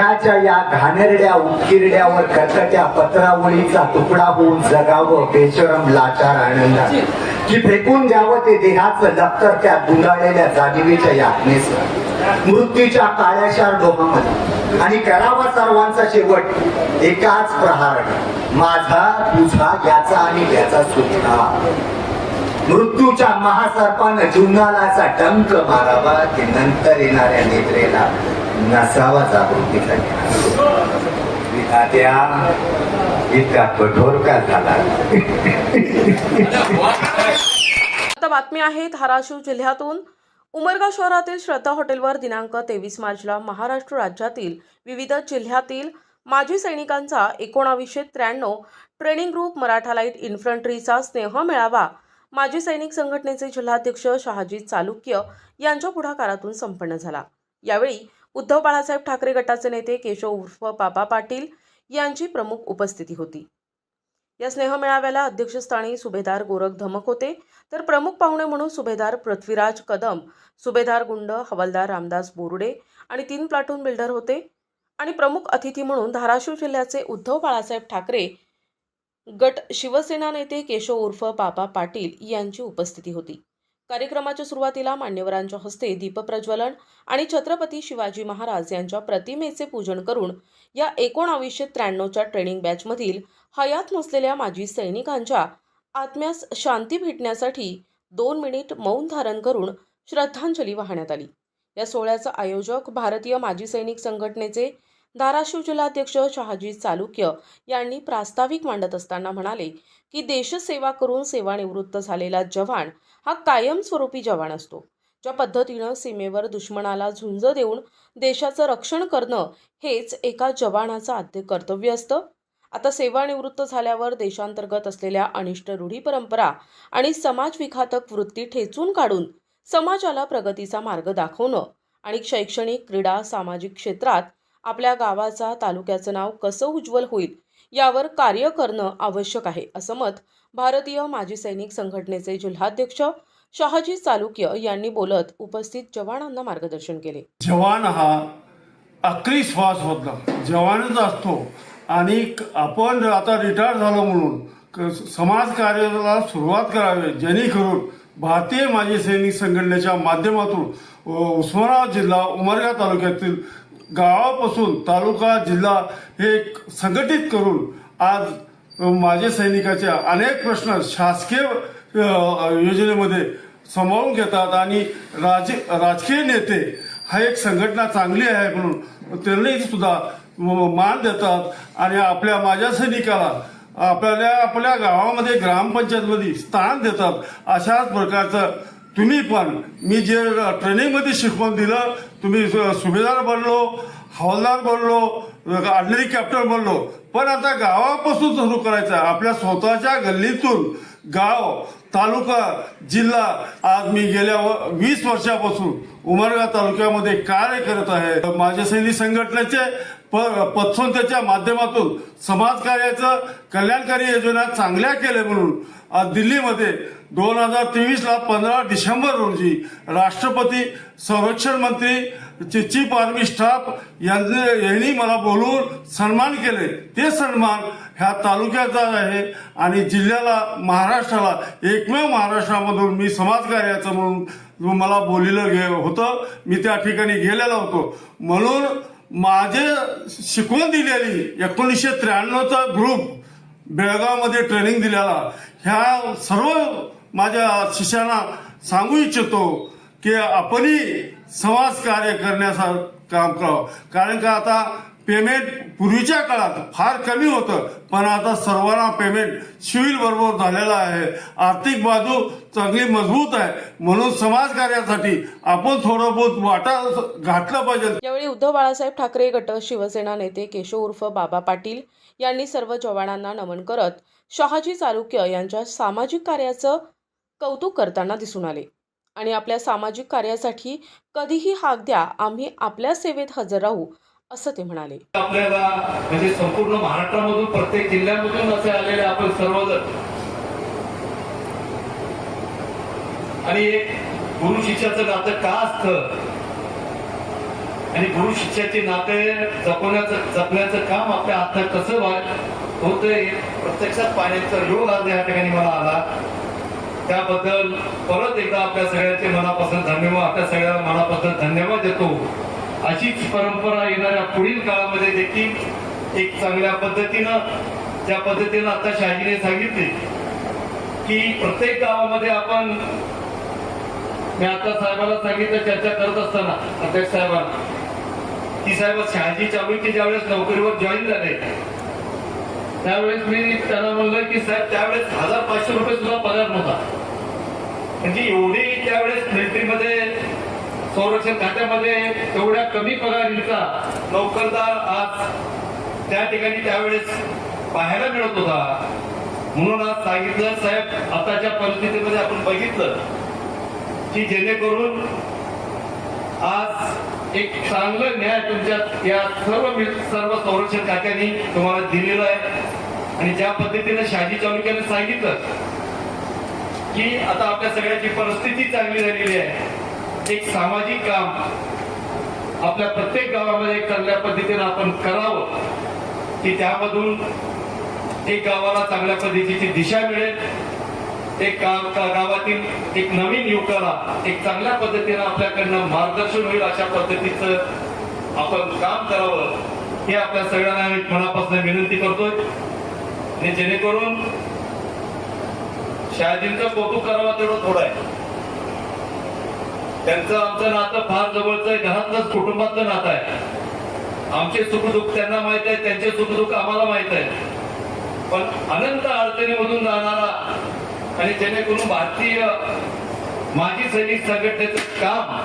घाणेरड्या उकिरड्यावर कर्कट्या पत्रावळीचा तुकडा होऊन जगावं बेशरम लाचार आनंदात की फेकून द्यावं ते देहाचं दप्तर त्या गुंडाळलेल्या जाणीवीच्या यातनेस मृत्यूच्या काळ्याशार डोहामध्ये. आणि करावा सर्वांचा शेवट एकाच प्रहार माझा तुझा याचा आणि याचा सुद्धा. मृत्यूच्या महासर्पानं जीवनालाचा डंक मारावा की नंतर येणाऱ्या नेत्रेला. नसावा जागृतीचा एखाद्या इतका कठोर का झाला? आता बातमी आहे धाराशिव जिल्ह्यातून. उमरगा शहरातील श्रद्धा हॉटेलवर दिनांक तेवीस मार्चला महाराष्ट्र राज्यातील विविध जिल्ह्यातील माजी सैनिकांचा एकोणावीसशे त्र्याण्णव ट्रेनिंग ग्रुप मराठा लाइट इन्फंट्रीचा स्नेह मेळावा माजी सैनिक संघटनेचे जिल्हाध्यक्ष शहाजी चालुक्य यांच्या पुढाकारातून संपन्न झाला. यावेळी उद्धव बाळासाहेब ठाकरे गटाचे नेते केशव उर्फ बाबा पाटील यांची प्रमुख उपस्थिती होती. या स्नेह मेळाव्याला अध्यक्षस्थानी सुभेदार गोरख धमक होते. तर प्रमुख पाहुणे म्हणून सुभेदार पृथ्वीराज कदम सुभेदार गुंड हवालदार रामदास बोरुडे आणि तीन प्लाटून बिल्डर होते. आणि प्रमुख अतिथी म्हणून धाराशिव जिल्ह्याचे उद्धव बाळासाहेब ठाकरे गट शिवसेना नेते केशव उर्फ बाबा पाटील यांची उपस्थिती होती. कार्यक्रमाच्या सुरुवातीला मान्यवरांच्या हस्ते दीपप्रज्वलन आणि छत्रपती शिवाजी महाराज यांच्या प्रतिमेचे पूजन करून या एकोणावीसशे त्र्याण्णवच्या ट्रेनिंग बॅचमधील हयात नसलेल्या माजी सैनिकांच्या आत्म्यास शांती भेटण्यासाठी दोन मिनिट मौन धारण करून श्रद्धांजली वाहण्यात आली. या सोहळ्याचा आयोजक भारतीय माजी सैनिक संघटनेचे धाराशिव जिल्हाध्यक्ष शहाजी चालुक्य यांनी प्रास्ताविक मांडत असताना म्हणाले की देशसेवा करून सेवानिवृत्त झालेला जवान हा कायमस्वरूपी जवान असतो. ज्या पद्धतीनं सीमेवर दुश्मनाला झुंज देऊन देशाचं रक्षण करणं हेच एका जवानाचं आद्य कर्तव्य असतं. आता सेवानिवृत्त झाल्यावर देशांतर्गत असलेल्या अनिष्ट रूढी परंपरा आणि समाजविघातक वृत्ती ठेचून काढून समाजाला प्रगतीचा मार्ग दाखवणं आणि शैक्षणिक क्रीडा सामाजिक क्षेत्रात आपल्या गावाचा तालुक्याचं नाव कसं उज्ज्वल होईल यावर कार्य करणं आवश्यक आहे असं मत भारतीय माजी सैनिक संघटनेचे जिल्हाध्यक्ष शहाजी चालुक्य यांनी बोलत उपस्थित जवानांना मार्गदर्शन केले. जवान हा अक्री श्वास होता जवानच असतो. आणि आपण आता रिटायर झालो म्हणून समाज कार्याला सुरुवात करावी जेणेकरून भारतीय माजी सैनिक संघटनेच्या माध्यमातून उस्मानाबाद जिल्हा उमरगा तालुक्यातील गावापासून तालुका जिल्हा हे संघटित करून आज माझे सैनिकाचे अनेक प्रश्न शासकीय योजनेमध्ये समावून घेतात आणि राज राजकीय नेते हा एक संघटना चांगली आहे म्हणून त्यांनी सुद्धा मान देतात. आणि आपल्या माझ्या सैनिकाला आपल्या आपल्या गावामध्ये ग्रामपंचायतमध्ये स्थान देतात. अशाच प्रकारचं तुम्ही पण मी जे ट्रेनिंगमध्ये शिकवून दिलं तुम्ही सु- सुभेदार बनलो हवालदार बनलो आर्डनरी कॅप्टन बनलो. पण आता गावापासून सुरू करायचं आपल्या स्वतःच्या गल्लीतून गाव तालुका जिल्हा आज मी गेल्या व- वीस वर्षापासून उमरगा तालुक्यामध्ये कार्य करत आहे. माझ्या सैनिक संघटनेचे प- पतसंस्थेच्या माध्यमातून समाजकार्याचं कल्याणकारी योजना चांगल्या केल्या म्हणून आज दिल्लीमध्ये दोन हजार तेवीसला पंधरा डिसेंबर रोजी राष्ट्रपती संरक्षण मंत्री चीफ आर्मी स्टाफ यांनी यांनी मला बोलवून सन्मान केले. ते सन्मान ह्या तालुक्याचा आहे आणि जिल्ह्याला महाराष्ट्राला एकमेव महाराष्ट्रामधून मी समाजकार्याचं म्हणून मला बोलिलं गे होतं. मी त्या ठिकाणी गेलेला होतो. म्हणून माझे शिकवण दिलेली एकोणीसशे त्र्याण्णवचा ग्रुप बेळगावमध्ये ट्रेनिंग दिलेला. ह्या सर्व माझ्या शिष्यांना सांगू इच्छितो की आपणही समाज कार्य करण्याचं काम करावं. कारण का आता पेमेंट पूर्वीच्या काळात फार कमी होतं पण आता सर्वांना पेमेंट सिव्हिल बरोबर झालेलं आहे. आर्थिक बाजू चांगली मजबूत आहे. म्हणून समाज कार्यासाठी आपण थोडं बहुत वाटा घातलं पाहिजे. यावेळी उद्धव बाळासाहेब ठाकरे गट शिवसेना नेते केशव उर्फ बाबा पाटील यांनी सर्व जवानांना नमन करत शहाजी चालुक्य यांच्या सामाजिक कार्याचं कौतुक करताना दिसून आले. आणि आपल्या सामाजिक कार्यासाठी कधीही हाक द्या आम्ही आपल्या सेवेत हजर राहू असं ते म्हणाले. आपल्याला म्हणजे संपूर्ण महाराष्ट्रामधून प्रत्येक जिल्ह्यामधून असे आलेले आपण सर्वजण. आणि एक गुरु शिष्याचं नातं का असतं? आणि गुरु शिष्याचे नाते जपण्याचं जपण्याचं काम आपल्या हातात कसं होतंय प्रत्यक्षात पाहण्याचा योग आज या ठिकाणी मला आला. त्याबद्दल परत एकदा आपल्या सगळ्यांचे मनापासून धन्यवाद. आपल्या सगळ्या मनापासून धन्यवाद देतो. अशीच परंपरा येणाऱ्या पुढील काळामध्ये देखील एक चांगल्या पद्धतीनं ज्या पद्धतीनं आता शहाजीने सांगितले की प्रत्येक गावामध्ये आपण मी आता साहेबाला सांगितलं चर्चा करत असताना अध्यक्ष साहेबांना की साहेब शहाजी चालुक्य ज्यावेळेस नोकरीवर जॉईन झाले त्यावेळेस मी त्यांना म्हणलं की साहेब त्यावेळेस हजार पाचशे रुपये सुद्धा पगार नव्हता. म्हणजे एवढी त्यावेळेस मिलिटरीमध्ये संरक्षण खात्यामध्ये एवढ्या कमी पगारीचा नोकरदार आज त्या ठिकाणी त्यावेळेस पाहायला मिळत होता. म्हणून आज सांगितलं साहेब आताच्या परिस्थितीमध्ये आपण बघितलं की जेणेकरून आज एक चांगलं न्याय तुमच्या या सर्व सर्व संरक्षण खात्याने तुम्हाला दिलेलं आहे. आणि ज्या पद्धतीने शहाजी चालुक्याने सांगितलं की आता आपल्या सगळ्याची परिस्थिती चांगली झालेली आहे. एक सामाजिक काम आपल्या प्रत्येक गावामध्ये चांगल्या पद्धतीने आपण करावं की त्यामधून एक गावाला चांगल्या पद्धतीची दिशा मिळेल. एक गाव गावातील एक नवीन युवकाला एक चांगल्या पद्धतीनं आपल्याकडनं मार्गदर्शन होईल अशा पद्धतीचं आपण काम करावं हे आपल्या सगळ्यांना मनापासून विनंती करतोय. जेणेकरून शहाजींचं कौतुक करावं तेवढं थोडं आहे. त्यांचं आमचं नातं फार जवळचं आहे. घरातलंच कुटुंबातलं नातं आहे. आमचे सुखदुःख त्यांना माहीत आहे त्यांचे सुखदुःख आम्हाला माहीत आहे. पण अनंत अडचणीमधून जाणारा आणि जेणेकरून भारतीय माजी सैनिक संघटनेचं काम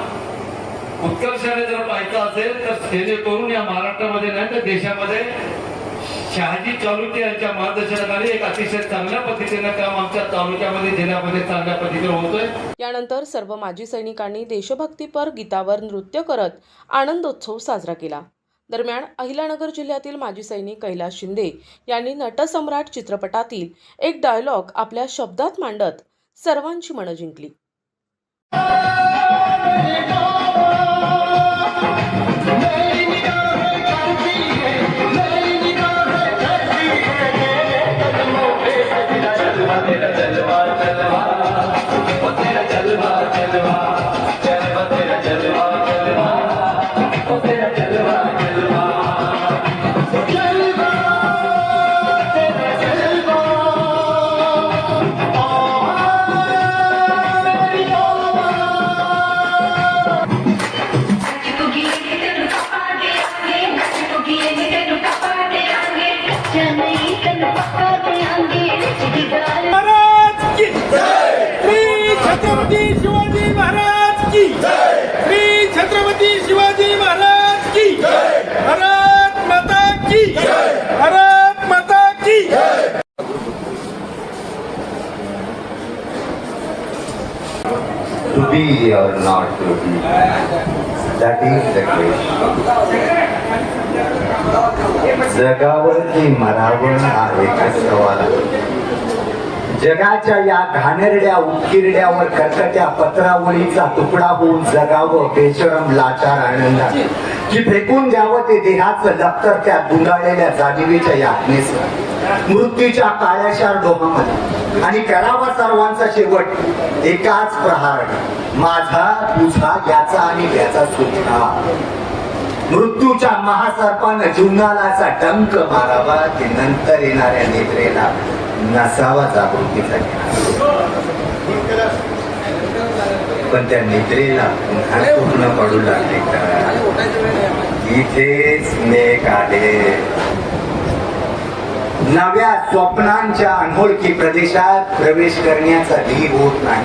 उत्कर्षाने जर पाहायचं असेल तर जेणेकरून या महाराष्ट्रामध्ये नाही तर देशामध्ये शहाजी चालुक्य यांच्या मार्गदर्शनाखाली एक अतिशय चांगल्या पद्धतीने काम आमच्या तालुक्यामध्ये जिल्ह्यामध्ये चांगल्या पद्धतीने होतोय. यानंतर सर्व माजी सैनिकांनी देशभक्तीपर गीतावर नृत्य करत आनंदोत्सव साजरा केला. दरम्यान अहिलानगर जिल्ह्यातील माजी सैनिक कैलास शिंदे यांनी नटसम्राट चित्रपटातील एक डायलॉग आपल्या शब्दात मांडत सर्वांची मनं जिंकली. Maharaj to be or not to be. That is the question. जगावर की मरावर हा एकच सवाल आहे जगाच्या या घाणेरड्या उत्किरड्यावर कर्कट्या पत्रावळीचा तुकडा होऊन जगावं बेशरम लाचार आनंदात की फेकून द्यावं ते देहाचं लपतर त्या गुंडाळलेल्या जाणीवीच्या यातनेस मृत्यूच्या काळ्याशार डोहामध्ये. आणि करावा सर्वांचा शेवट एकाच प्रहार माझा तुझा याचा आणि त्याचा सुद्धा. मृत्यूच्या महासर्पानं जीवनालाचा डंक मारावा ते नंतर येणाऱ्या नेत्रेला नसावा जागृतीचा पण त्या निद्रेला पूर्ण पडू लागले इथेच मेघ आले नव्या स्वप्नांच्या अनोळखी प्रदेशात प्रवेश करण्याचा धीर होत नाही.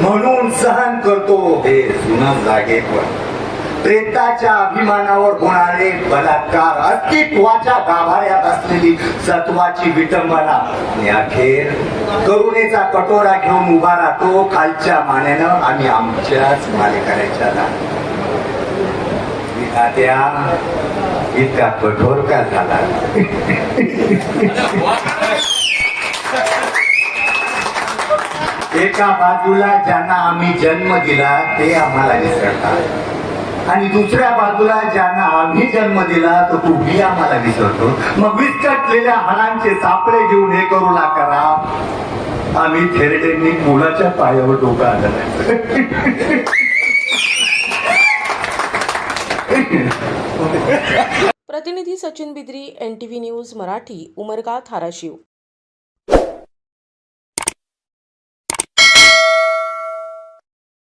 म्हणून सहन करतो. हे जुनं जागेपण प्रेताच्या अभिमानावर होणारे बलात्कार अस्तित्वाच्या गाभाऱ्यात असलेली सत्वाची विटंबना. अखेर करुणेचा कटोरा घेऊन उभा राहतो. खालच्या मानेनं आम्ही आमच्याच मालिकाऱ्याच्या विधात्या इतका कठोर का झाला? एका बाजूला ज्यांना आम्ही जन्म दिला ते आम्हाला विसरतात. आणि दुसऱ्या बाजूला ज्यांना आम्ही जन्म दिला तो तुम्ही आम्हाला विसरतो. मग विस्कटलेल्या हाडांचे सापळे घेऊन हे करू करा आम्ही थेरडेंनी मुलाच्या पायावर डोकं आलं प्रतिनिधी Sachin Bidri N T V news Marathi Umarga Dharashiv.